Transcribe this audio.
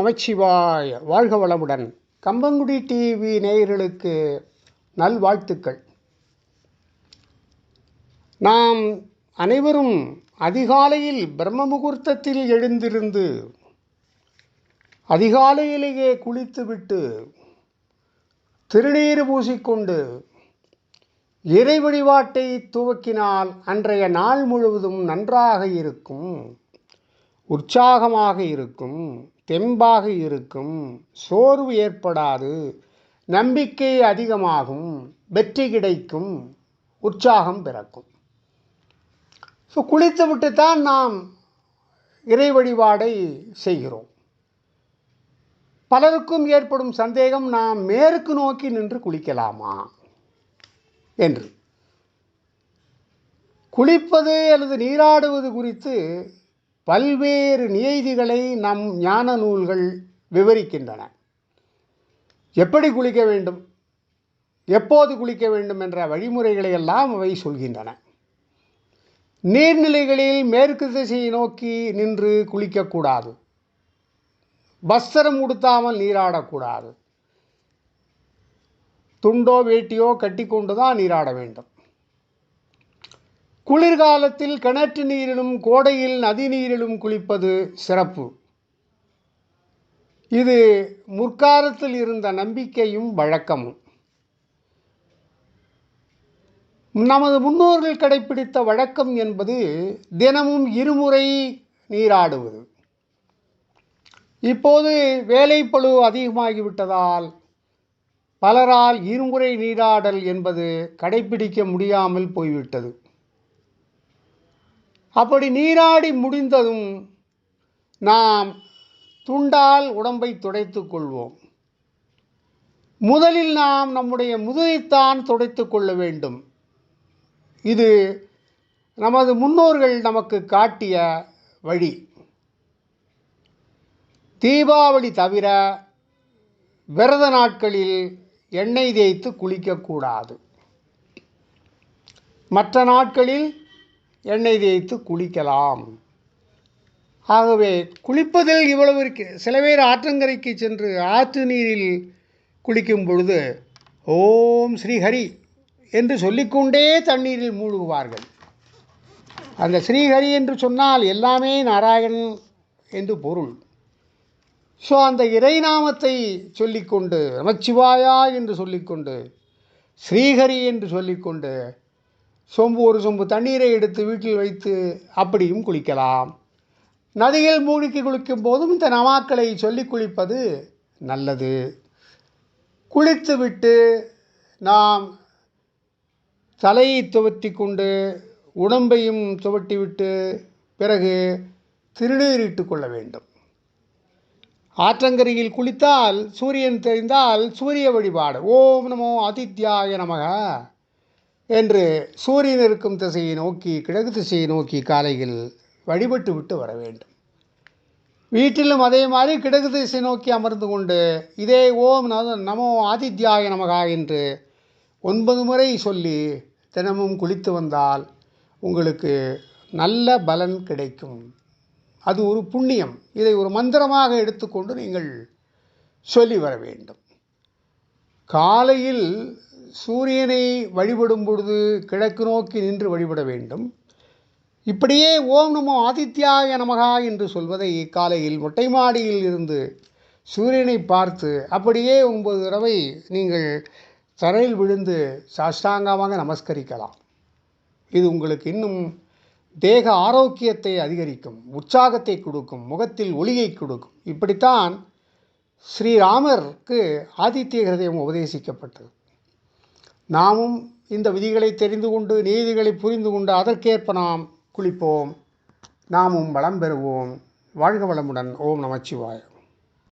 ஓம் நமச்சிவாய. வாழ்க வளமுடன். கம்பங்குடி டிவி நேயர்களுக்கு நல்வாழ்த்துக்கள். நாம் அனைவரும் அதிகாலையில் பிரம்ம முகூர்த்தத்தில் எழுந்திருந்து அதிகாலையிலேயே குளித்துவிட்டு திருநீர் பூசிக்கொண்டு இறை வழிபாட்டை துவக்கினால் அன்றைய நாள் முழுவதும் நன்றாக இருக்கும். உற்சாகமாக இருக்கும் தெம்பாக இருக்கும் சோர்வு ஏற்படாது நம்பிக்கை அதிகமாகும் வெற்றி கிடைக்கும் உற்சாகம் பிறக்கும். ஸோ குளித்து விட்டு தான் நாம் இறை வழிபாடை செய்கிறோம். பலருக்கும் ஏற்படும் சந்தேகம் நாம் மேற்கு நோக்கி நின்று குளிக்கலாமா என்று. குளிப்பது அல்லது நீராடுவது குறித்து பல்வேறு நியதிகளை நம் ஞான நூல்கள் விவரிக்கின்றன. எப்படி குளிக்க வேண்டும்? எப்போது குளிக்க வேண்டும் என்ற வழிமுறைகளை எல்லாம் அவை சொல்கின்றன. நீர்நிலைகளில் மேற்கு திசையை நோக்கி நின்று குளிக்கக்கூடாது வஸ்திரம் உடுத்தாமல் நீராடக்கூடாது. துண்டோ வேட்டியோ கட்டி கொண்டு தான் நீராட வேண்டும். குளிர்காலத்தில் கிணற்று நீரிலும் கோடையில் நதி நீரிலும் குளிப்பது சிறப்பு. இது முற்காலத்தில் இருந்த நம்பிக்கையும் வழக்கமும். நமது முன்னோர்கள் கடைபிடித்த வழக்கம் என்பது தினமும் இருமுறை நீராடுவது. இப்போது வேலைப்பழு அதிகமாகிவிட்டதால் பலரால் இருமுறை நீராடல் என்பது கடைபிடிக்க முடியாமல் போய்விட்டது. அப்படி நீராடி முடிந்ததும் நாம் துண்டால் உடம்பை துடைத்து கொள்வோம். முதலில் நாம் நம்முடைய முதுகைத்தான் துடைத்து கொள்ள வேண்டும். இது நமது முன்னோர்கள் நமக்கு காட்டிய வழி. தீபாவளி தவிர விரத நாட்களில் எண்ணெய் தேய்த்து குளிக்கக்கூடாது. மற்ற நாட்களில் எண்ணெய் தேய்த்து குளிக்கலாம். ஆகவே குளிப்பதில் இவ்வளவு இருக்கு. சில பேர் ஆற்றங்கரைக்கு சென்று ஆற்று நீரில் குளிக்கும் பொழுது ஓம் ஸ்ரீஹரி என்று சொல்லிக்கொண்டே தண்ணீரில் மூழ்குவார்கள். அந்த ஸ்ரீஹரி என்று சொன்னால் எல்லாமே நாராயணன் என்று பொருள். ஸோ அந்த இறைநாமத்தை சொல்லிக்கொண்டு நமச்சிவாயா என்று சொல்லிக்கொண்டு ஸ்ரீஹரி என்று சொல்லிக்கொண்டு சொம்பு ஒரு சொம்பு தண்ணீரை எடுத்து வீட்டில் வைத்து அப்படியும் குளிக்கலாம். நதியில் மூழ்கி குளிக்கும் போதும் இந்த நமாக்களை சொல்லி குளிப்பது நல்லது. குளித்துவிட்டு நாம் தலையை துவட்டி கொண்டு உடம்பையும் துவட்டிவிட்டு பிறகு திருநீரிட்டு கொள்ள வேண்டும். ஆற்றங்கரையில் குளித்தால் சூரியன் தெரிந்தால் சூரிய வழிபாடு. ஓம் நமோ அதித்யாய நமக. என்று சூரியன் இருக்கும் திசையை நோக்கி கிழக்கு திசையை நோக்கி காலையில் வழிபட்டு விட்டு வர வேண்டும். வீட்டிலும் அதே மாதிரி கிழக்கு திசை நோக்கி அமர்ந்து கொண்டு இதே ஓம் நமோ ஆதித்யாய நமகா என்று ஒன்பது முறை சொல்லி தினமும் குளித்து வந்தால் உங்களுக்கு நல்ல பலன் கிடைக்கும். அது ஒரு புண்ணியம். இதை ஒரு மந்திரமாக எடுத்துக்கொண்டு நீங்கள் சொல்லி வர வேண்டும். காலையில் சூரியனை வழிபடும் பொழுது கிழக்கு நோக்கி நின்று வழிபட வேண்டும். இப்படியே ஓம் நமோ ஆதித்யாய நமகா என்று சொல்வதை காலையில் மொட்டை மாடியில் இருந்து சூரியனை பார்த்து அப்படியே ஒன்பது தடவை நீங்கள் தரையில் விழுந்து சாஷ்டாங்கமாக நமஸ்கரிக்கலாம். இது உங்களுக்கு இன்னும் தேக ஆரோக்கியத்தை அதிகரிக்கும் உற்சாகத்தை கொடுக்கும் முகத்தில் ஒளியை கொடுக்கும். இப்படித்தான் ஸ்ரீராமருக்கு ஆதித்ய ஹிருதயம் உபதேசிக்கப்பட்டது. நாமும் இந்த விதிகளை தெரிந்து கொண்டு நீதிகளை புரிந்து கொண்டு அதற்கேற்ப நாம் குளிப்போம். நாமும் வளம் பெறுவோம். வாழ்க வளமுடன். ஓம் நமச்சிவாய